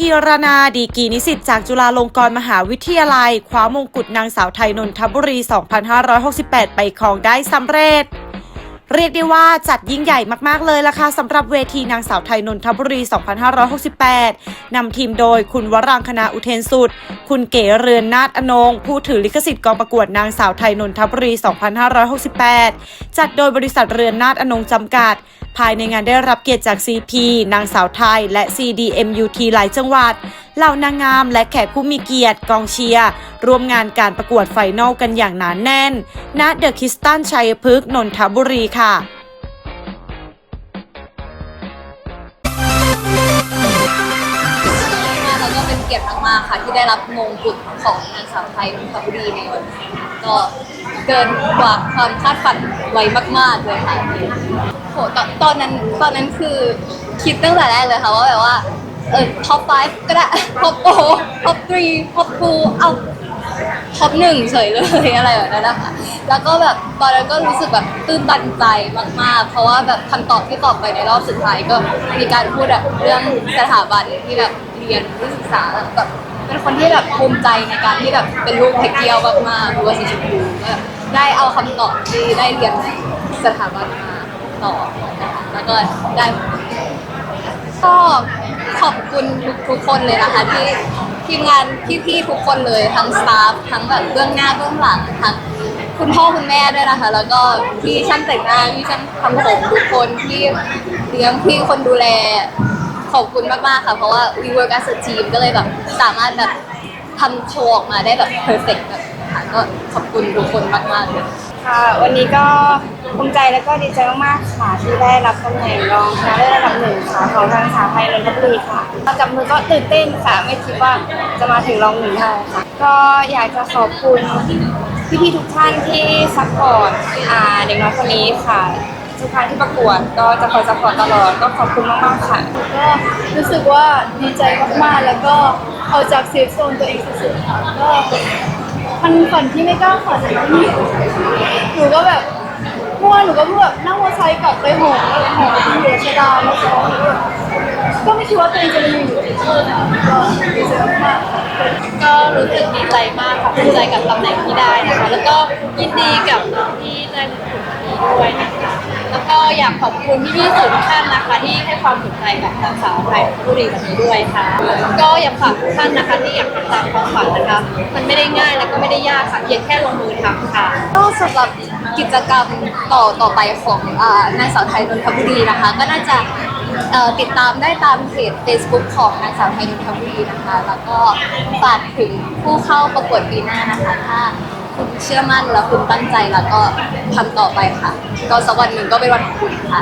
กีรนาดีกีนิสิตจากจุฬาลงกรณ์มหาวิทยาลัย คว้ามงกุฎนางสาวไทยนนทบุรี 2568 ไปครองได้สำเร็จ เรียกได้ว่าจัดยิ่งใหญ่มาก ๆ เลยล่ะค่ะสำหรับเวทีนางสาวไทยนนทบุรี 2568 นำทีมโดยคุณวรังคณาอุเทนสุด คุณเก๋เรือนนาฏอนง ผู้ถือลิขสิทธิ์กองประกวดนางสาวไทยนนทบุรี 2568 จัดโดยบริษัทเรือนนาฏอนงจำกัด ภายในงานได้รับเกียรติจาก CP นางสาวไทย และ CDMUT หลายจังหวัด เหล่านางงามและแขกผู้มีเกียรติกองเชียร์ร่วมงานการประกวดไฟนอลกันอย่างหนานแน่น ณ เดอะคิสตันชัยพฤกษ์นนทบุรีค่ะแล้วก็เป็นเกียรติมากๆค่ะ ที่ได้รับมงกุฎของนางสาวไทยนนทบุรีในวันนี้ก็ เกินกว่าความคาดฝันไว้มาก ๆเลยค่ะโหตอนตอนนั้นตอนนั้นคือคิดตั้งแต่แรกเลยค่ะว่าแบบว่าเออท็อป5ก็ได้ท็อปโอท็อป3ท็อป2เอาท็อปหนึ่งเฉยเลยอะไรแบบนั้นนะคะแล้วก็แบบตอนนั้นก็รู้สึกแบบตื้นตันใจมาก ๆ เพราะว่าแบบคำตอบที่ตอบไปในรอบสุดท้ายก็มีการพูดแบบเรื่องสถาบันที่แบบเรียนที่ศึกษาแบบเป็นคนที่แบบภูมิใจในการที่แบบเป็นลูกเทคเกียวมากๆรู้ว่าสีชมพูแล้ว ได้เอาคำตอบที่ได้เรียนในสถาบันมาตอบนะคะแล้วก็ได้ก็ขอบคุณทุกๆคนเลยนะคะที่ทีมงานพี่ๆทุกคนเลยทั้งสตาฟทั้งแบบเบื้องหน้าเบื้องหลังทั้งคุณพ่อคุณแม่ด้วยนะคะ แล้วก็พี่ช่างแต่งหน้าพี่ช่างทำผมทุกคนที่เลี้ยงพี่คนดูแลขอบคุณมากๆค่ะ เพราะว่า we work as a team ก็เลยแบบสามารถแบบทำโชว์ออกมาได้แบบ perfect แบบ ก็ขอบคุณทุกคนมากๆเลยค่ะวันนี้ก็ภูมิใจและก็ดีใจมากๆค่ะที่ได้รับตำแหน่งรองชนะเลิศระดับหนึ่งค่ะของทางสาไทยนนทบุรีค่ะจับมือก็ตื่นเต้นค่ะไม่คิดว่าจะมาถึงรองหนึ่งได้ค่ะ ก็อยากจะขอบคุณพี่ๆทุกท่านที่ซัพพอร์ตอ่าเด็กน้อยคนนี้ค่ะทุกครั้งที่ประกวดก็จะคอยซัพพอร์ตตลอดก็ขอบคุณมากๆค่ะก็รู้สึกว่าดีใจมากๆแล้วก็เอาจากเซฟโซนตัวเองสุดๆค่ะก็ มันฝันที่ไม่กล้าฝันหนูก็แบบเมื่อวานหนูก็เพิ่งแบบนั่งมอเตอร์ไซค์กลับไปหอหอที่อยู่ชะดาแล้วก็ก็ไม่คิดว่าตัวเองจะมีอยู่ที่นี่อนะก็ดีใจมากก็รู้สึกดีใจมากค่ะภูมิใจกับตำแหน่งที่ได้นะคะ แล้วก็ยินดีกับน้องที่ได้มงกุฎนี้ด้วยนะคะ แล้วก็ อยากขอบคุณพี่ๆสื่อทุกท่านนะคะที่ให้ความสนใจกับนางสาวไทยบุรีวันนี้ด้วยค่ะ ก็อยากฝากทุกท่านนะคะที่อยากทำตามความฝันนะคะ มันไม่ได้ง่ายและก็ไม่ได้ยากค่ะเพียงแค่ลงมือทำค่ะ ก็สำหรับกิจกรรมต่อต่อไปของอ่านางสาวไทยนนทบุรีนะคะ ก็น่าจะติดตามได้ตามเพจ Facebook ของนางสาวไทยนนทบุรีนะคะ แล้วก็ฝากถึงผู้เข้าประกวดปีหน้านะคะถ้า คุณเชื่อมั่นแล้วคุณตั้งใจแล้วก็ทำต่อไปค่ะ ก็สักวันหนึ่งก็เป็นวันของคุณค่ะ